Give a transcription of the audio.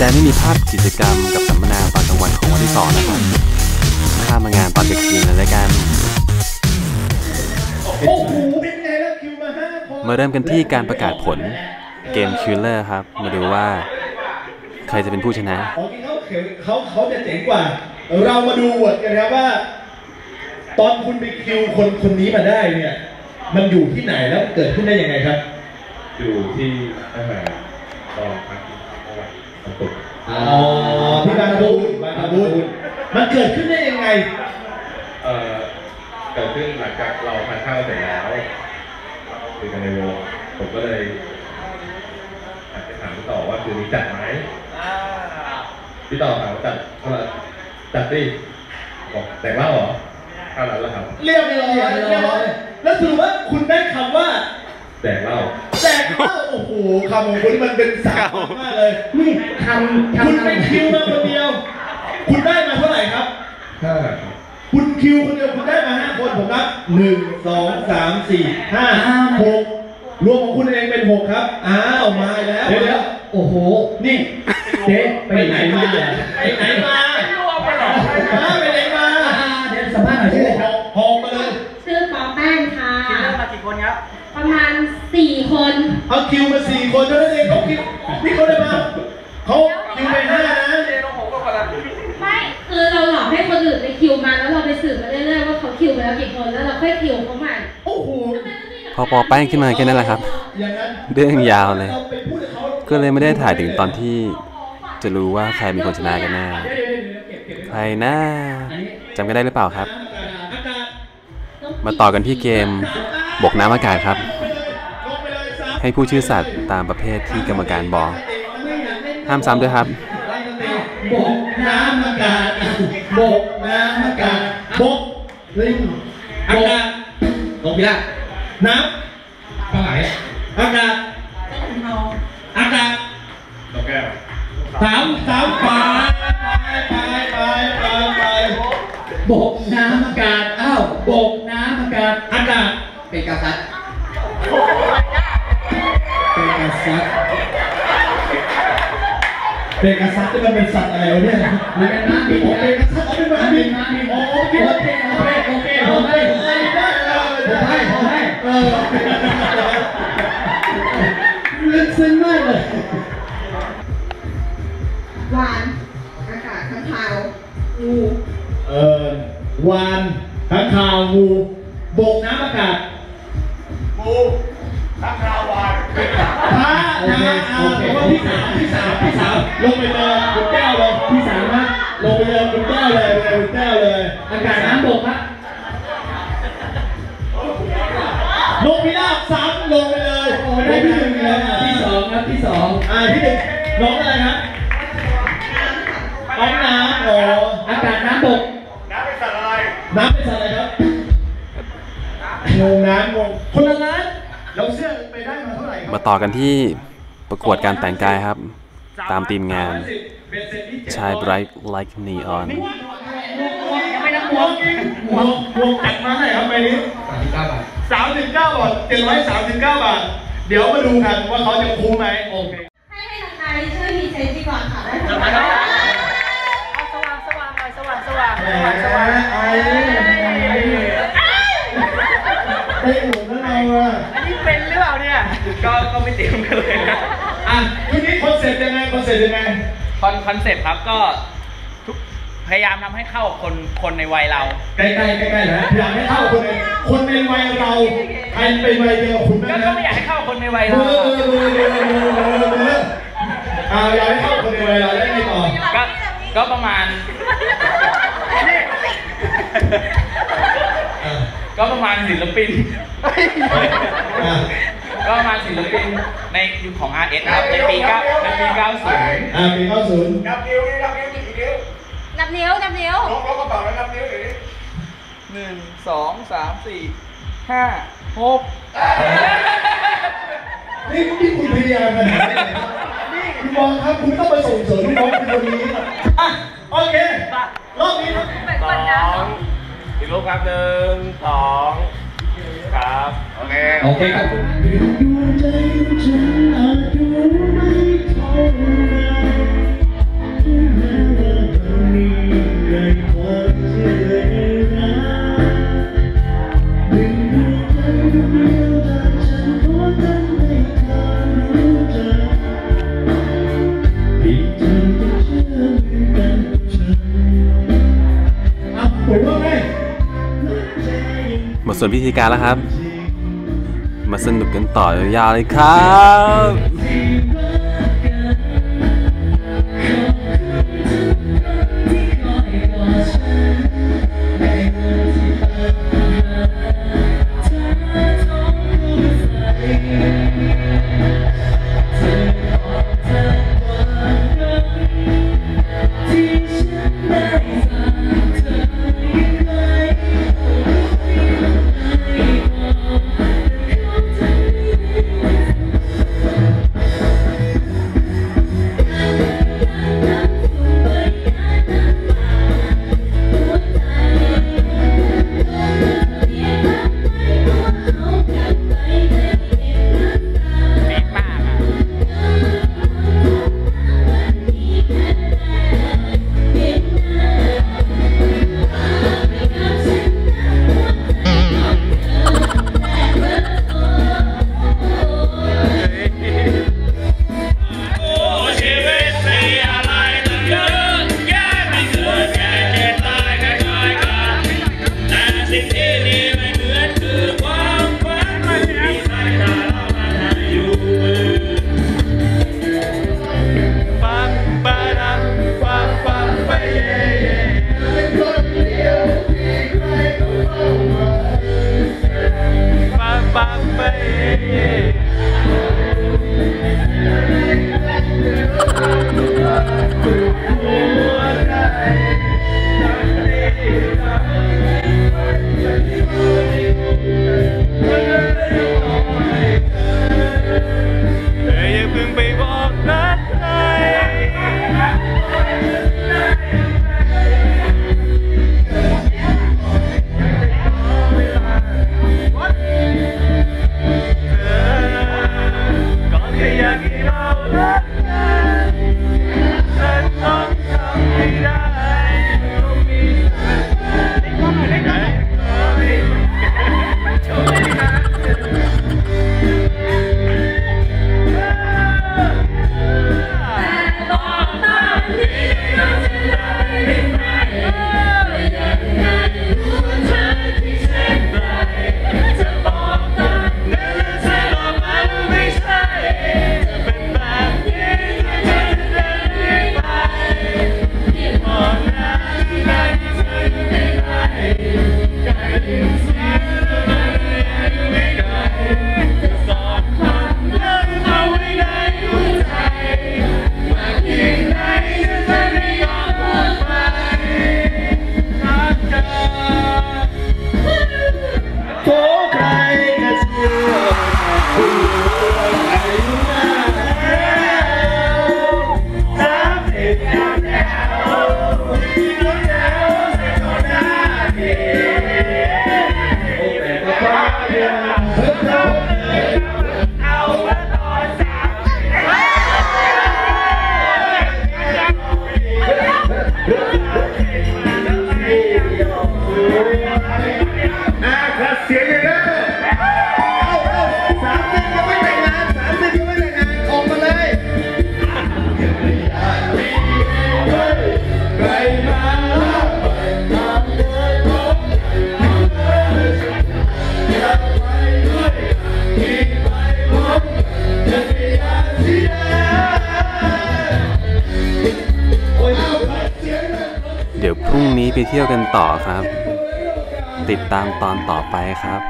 ดงที่มีภาพกิจกรรมกับสัมมนาตอนกลางวันของวันที่สองนะครับข้ามมางานตอนดึกคืนเลยแล้วกัน โอ้โหเป็นไงแล้วคิวมาห้าคนมาเริ่มกันที่การประกาศผลเกมคิลเลอร์ครับ มาดูว่า ใครจะเป็นผู้ชนะ ของที่เขาเขียนเขาเขาจะเจ๋งกว่า เรามาดูวดกันนะครับว่า ตอนคุณไปคิวคนคนนี้มาได้เนี่ย มันอยู่ที่ไหนแล้วเกิดขึ้นได้ยังไงครับ อยู่ที่อาหารตอนพักจังหวัดสตุล อ๋อที่บางบูนบางบูนมันเกิดขึ้นได้ยังไง เอ่อเกิดขึ้นหลังจากเราทานข้าวเสร็จแล้วคุยกันในวงผมก็เลยอาจจะถามพี่ต่อว่าคืนนี้จัดไหมพี่ต่อถามว่าจัดเท่าไหร่จัดดิบอกแต่งเหล่าเหรอเท่านั้นแหละครับเรียบร้อยเรียบร้อยแล้วถือว่าคุณได้คำว่าแต่งเหล่า แจกข้าวโอ้โหคำของคุณมันเป็นสามมากเลยนี่คำคุณไปคิวมาคนเดียว คุณได้มาเท่าไหร่ครับห้าคุณคิวคนเดียวคุณได้มาห้าคนผมนับหนึ่งสองสามสี่ห้าหกรวมของคุณเองเป็นหกครับอ้าวมาแล้วเดี๋ยวเดี๋ยวโอ้โห นี่เจ๊ไปไหนมาไปไหนมาไปไหน คิวมาสี่คนเท่านั้นเองเขาคิวนี่เขาได้มาเขาคิวไปห้านะเจนผมก็คนละไม่คือเราหลอกให้คนอื่นไปคิวมาแล้วเราไปสืบมาเรื่อยๆว่าเขาคิวไปแล้วกี่คนแล้วเราค่อยคิวเขาใหม่โอ้โหพอปอแป้งขึ้นมาแค่นั้นแหละครับอย่างนั้นเรื่องยาวเลยราไปพูดกับเขาก็เลยไม่ได้ถ่ายถึงตอนที่จะรู้ว่าใครเป็นคนชนะกันแน่ใครนะจำกันได้หรือเปล่าครับอากาศมาต่อกันที่เกมบกน้ำอากาศครับ ให้ผู้ชื่อสัตว์ตามประเภทที่กรรมการบอก ห้ามซ้ำด้วยครับ บกน้ำอากาศบกน้ำอากาศบกลิงอากาศลงพี่ละน้ำปลาไหลอากาศอากาศนกแก้วสามสามไปไปไปไปไปบกน้ำอากาศอ้าวบกน้ำอากาศอากาศเป็นกษัตริย์ เป็นกษัตริย์ที่มันเป็นสัตว์อะไรวะเนี่ยมันเป็นม้าบินโอนะเคกษัตริย์เป็นม้าบินม้าบินโอ้โอโหเคคิดโอว่าเคโอเคโอเคผมให้ผมให้ได้เออผมให้ผมให้เออลึกซึ้งมากเลยหวานอากาศข้างคาวงูเออวานข้างคาวงูบกน้ำอากาศงู ข้างคาววานพระนะเอาผมว่าพี่สาวพี่สาวพี่สาวลงไปเลยคุณแก้วเลยพี่สาวนะลงไปเลยคุณแก้วเลยไปเลยคุณแก้วเลยอากาศน้ำบกครับนกพิราบซ้ำลงไปเลยโอ้ได้ที่หนึ่งเลยอะที่สองครับที่สองอ่าที่หนึ่งน้องอะไรครับน้องน้ำอ๋ออากาศน้ำบกน้ำเป็นสัตว์อะไรน้ำเป็นสัตว์ มาเท่าไหร่ครับมาต่อกันที่ประกวดการแต่งกายครับ ตามทีมงานเป็นเซ็ตที่เจ็ดชาย bright like neon ไม่นักวงวงวงจัดมาให้ครับใบนี้สามสิบเก้าบาทสามสิบเก้าบาทเจ็ดร้อยสามสิบเก้าบาท เดี๋ยวมาดูกันว่าเขาจะคุ้มไหมโอเค ให้ให้ทางการช่วยพรีเซนต์ดีกว่าค่ะได้เอาไหมสว่างสว่างหน่อยสว่างสว่างแหสว่างสมว่างไอ้ไอ้อุ่นแล้วเราอะ อันนี้เป็นหรือเปล่าเนี่ย ก็ก็ไม่เตรียมกันเลยนะอะทีนี้คอนเซ็ปต์ยังไงคอนเซ็ปต์ยังไง คอนคอนเซปต์ครับก็ทุกพยายามทำให้เข้ากับคนคนในวัยเรา ใกล้ๆใกล้ๆนะอยากให้เข้าคนในคนในวัยเราใครเป็นวัยเดียวกับคุณบ้าก็งก็นะไม่อยากให้เข้ากับคนในวัยเบเราอร์เบอร์เบอร์เบอร์เบอร์เบอร์เบอร์อ่าอยากให้เข้าคนในวัยเราได้ไงต่อก็ก็ประมาณ อ่าก็ประมาณศิลปิน อ่า ก็ประมาณศิลปินในยุคของ RS ครับในปีเก้าในปี90อ่าปีเข้าศูนย์นับนิ้วนี่นับนิ้วกี่นิ้วนับนิ้วนับนิ้วน้องน้องกระเป๋าแล้วนับนิ้วหน่อยดิหนึ่งสองสามสี่ห้าหกนี่นี่คุณพยายามขนาดไหนนี่คุณบอลครับคุณต้องไปส่งเสริมน้องคุณคนนี้อะโอเครอบนี้ครับสองอีกรูปครับหนึ่งสอง ครับ โอเค โอเคครับดวงใจของฉัน ส่วนพิธีการแล้วครับ มาสนุกกันต่อยาวๆเลยครับ yeah, yeah. ไปเที่ยวกันต่อครับ ติดตามตอนต่อไปครับ